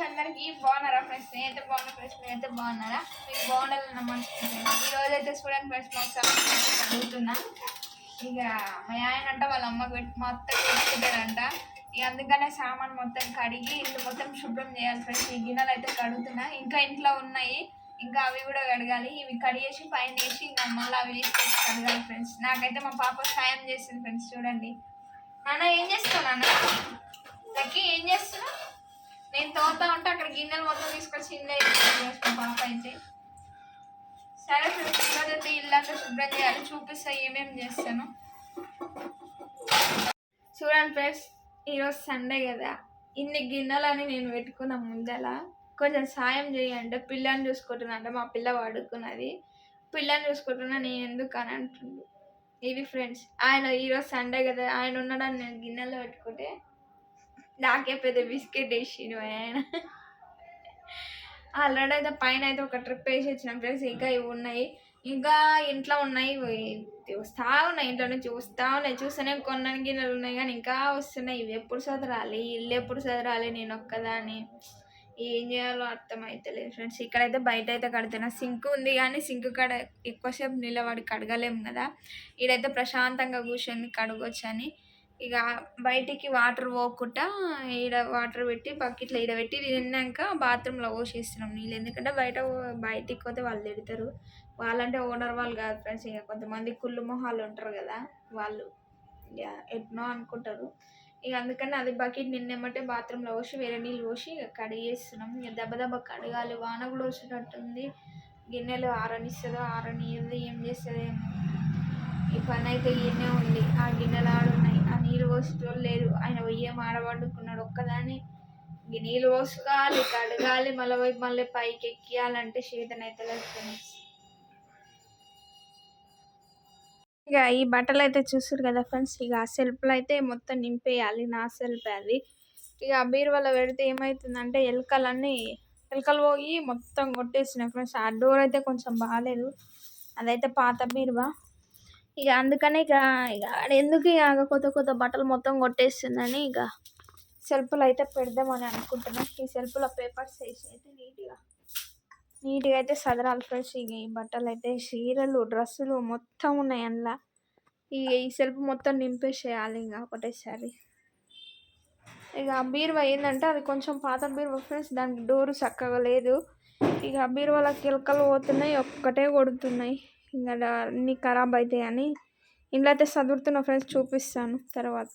బాగున్నారా ఫ్రెండ్స్? నేనైతే బాగున్నా ఫ్రెండ్స్ మీరైతే బాగున్నారా? మీకు బాగుండాలని మనసుకుంటున్నాను ఈ రోజు అయితే స్టూడెంట్ ఫ్రెండ్స్ మాకు సమస్య చదువుతున్నా. ఇక మా ఆయన అంట వాళ్ళ అమ్మకి పెట్టి మొత్తం పెట్టుకుంటారంట ఇక అందుకనే సామాన్ మొత్తం కడిగి ఇల్లు మొత్తం శుభ్రం చేయాలి ఫ్రెండ్స్. ఈ గిన్నెలు అయితే కడుగుతున్నా. ఇంకా ఇంట్లో ఉన్నాయి. ఇంకా అవి కూడా కడగాలి. ఇవి కడిగేసి పైన వేసి ఇంకా మళ్ళీ అవి తీసుకొచ్చి కడగాలి ఫ్రెండ్స్. నాకైతే మా పాప సాయం చేసింది ఫ్రెండ్స్ చూడండి. నాన్న ఏం చేస్తావు నాన్న? లక్కీ నేను తోతా ఉంటే అక్కడ గిన్నెలు మొత్తం తీసుకొచ్చి ఇంట్లో వేసుకుని పాప అయితే. సరే ఫ్రెండ్స్ ఈరోజు అయితే ఇల్లంతా శుభ్రం చేయాలి చూపిస్తా ఏమేమి చేస్తాను. చూడండి ఫ్రెండ్స్ ఈరోజు సండే కదా. ఇన్ని గిన్నెలని నేను పెట్టుకున్న ముందల. కొంచెం సాయం చేయండి పిల్లని చూసుకుంటున్నా అంటే మా పిల్ల వాడుకున్నది పిల్లని చూసుకుంటున్నా నేను ఎందుకు అని అంటుండు. ఇవి ఫ్రెండ్స్ ఆయన ఈరోజు సండే కదా ఆయన ఉన్నాడని నేను గిన్నెలో పెట్టుకుంటే నాకే పెద్ద బిస్కెట్ వేసిండు ఆయన. ఆల్రెడీ అయితే పైన అయితే ఒక ట్రిప్ వేసి వచ్చిన ఫ్రెండ్స్. ఇంకా ఇవి ఉన్నాయి. ఇంకా ఇంట్లో ఉన్నాయి. వస్తూ ఉన్నాయి. ఇంట్లో నుంచి వస్తూ ఉన్నాయి. చూస్తేనే కొన్నాను గిన్నెలు ఉన్నాయి కానీ ఇంకా వస్తున్నాయి. ఇవి ఎప్పుడు చదరాలి ఇల్లు ఎప్పుడు చదరాలి నేను ఒక్కదాన్ని. ఏం చేయాలో అర్థమైతలేదు ఫ్రెండ్స్. ఇక్కడైతే బయట అయితే కడుతున్నా. సింక్ ఉంది కానీ సింక్ కడ ఎక్కువసేపు నిలబడి కడగలేము కదా. ఇడైతే ప్రశాంతంగా కూర్చొని కడగొచ్చని ఇక బయటికి వాటర్ పోకుండా ఈడ వాటర్ పెట్టి బకెట్లో ఈడ పెట్టి తిన్నాక బాత్రూంలో పోసేస్తున్నాం నీళ్ళు. ఎందుకంటే బయట బయటికి పోతే వాళ్ళు తిడతారు. వాళ్ళంటే ఓనర్ వాళ్ళు కాదు ఫ్రెండ్స్ ఇక కొంతమంది కుళ్ళు మొహాలు ఉంటారు కదా వాళ్ళు. ఇక ఎట్నో అనుకుంటారు. ఇక అందుకని అది బకెట్ నిన్నెమ్మటే బాత్రూంలో పోసి వేరే నీళ్ళు పోసి ఇక కడిగేస్తున్నాం ఇక దెబ్బ దెబ్బ కడగాలి. వాన కూడా వచ్చేటట్టుంది గిన్నెలు ఆరనిస్తుందో ఆరనియదు ఏం చేస్తుందో ఏమో. ఈ పని అయితే ఈయనే ఉంది. ఆ గిన్నెలు ఆడున్నాయి. నీళ్ళు పోసేటోళ్ళు లేదు ఆయన పొయ్యే మాడబడుకున్నాడు ఒక్కదాన్ని ఒక్కదాని. నీళ్ళు పోసుకోవాలి కడగాలి మళ్ళీ పోయి మళ్ళీ పైకి ఎక్కియాలంటే చేతన అయితే లేదు ఫ్రెండ్స్ ఇక ఈ బట్టలు అయితే చూస్తారు కదా ఫ్రెండ్స్ ఇక ఆ సెల్ఫ్లో అయితే మొత్తం నింపేయాలి నా సెల్ఫ్ అది. ఇక ఆ బీరువాలో పెడితే ఏమవుతుందంటే ఎలుకలన్నీ ఎలుకలు పోయి మొత్తం కొట్టేసినాయి ఫ్రెండ్స్ ఆ డోర్ అయితే కొంచెం బాగాలేదు అదైతే పాత బీరువా? ఇక అందుకనే ఇక ఇక ఎందుకు ఇక కొత్త కొత్త బట్టలు మొత్తం కొట్టేస్తుందని ఇక సెల్ఫ్లు అయితే పెడదామని అనుకుంటున్నాను ఈ సెల్ఫ్లో పేపర్స్ వేసి అయితే నీట్గా నీట్గా అయితే సదరాలు ఫ్రెండ్స్. ఇక ఈ బట్టలు అయితే చీరలు డ్రెస్సులు మొత్తం ఉన్నాయి అందులో. ఈ ఈ సెల్ఫ్ మొత్తం నింపేసేయాలి ఇంకా ఒకటేసారి. ఇక ఆ బీరువా ఏంటంటే అది కొంచెం పాత బీరువా ఫ్రెండ్స్. దానికి డోరు చక్కగా లేదు. ఇక ఆ బీరువాలో కిలకలు పోతున్నాయి ఒక్కటే కొడుతున్నాయి. ఇంకా అన్నీ ఖరాబ్ అవుతాయని ఇంట్లో అయితే చదువుతున్న ఫ్రెండ్స్ చూపిస్తాను తర్వాత.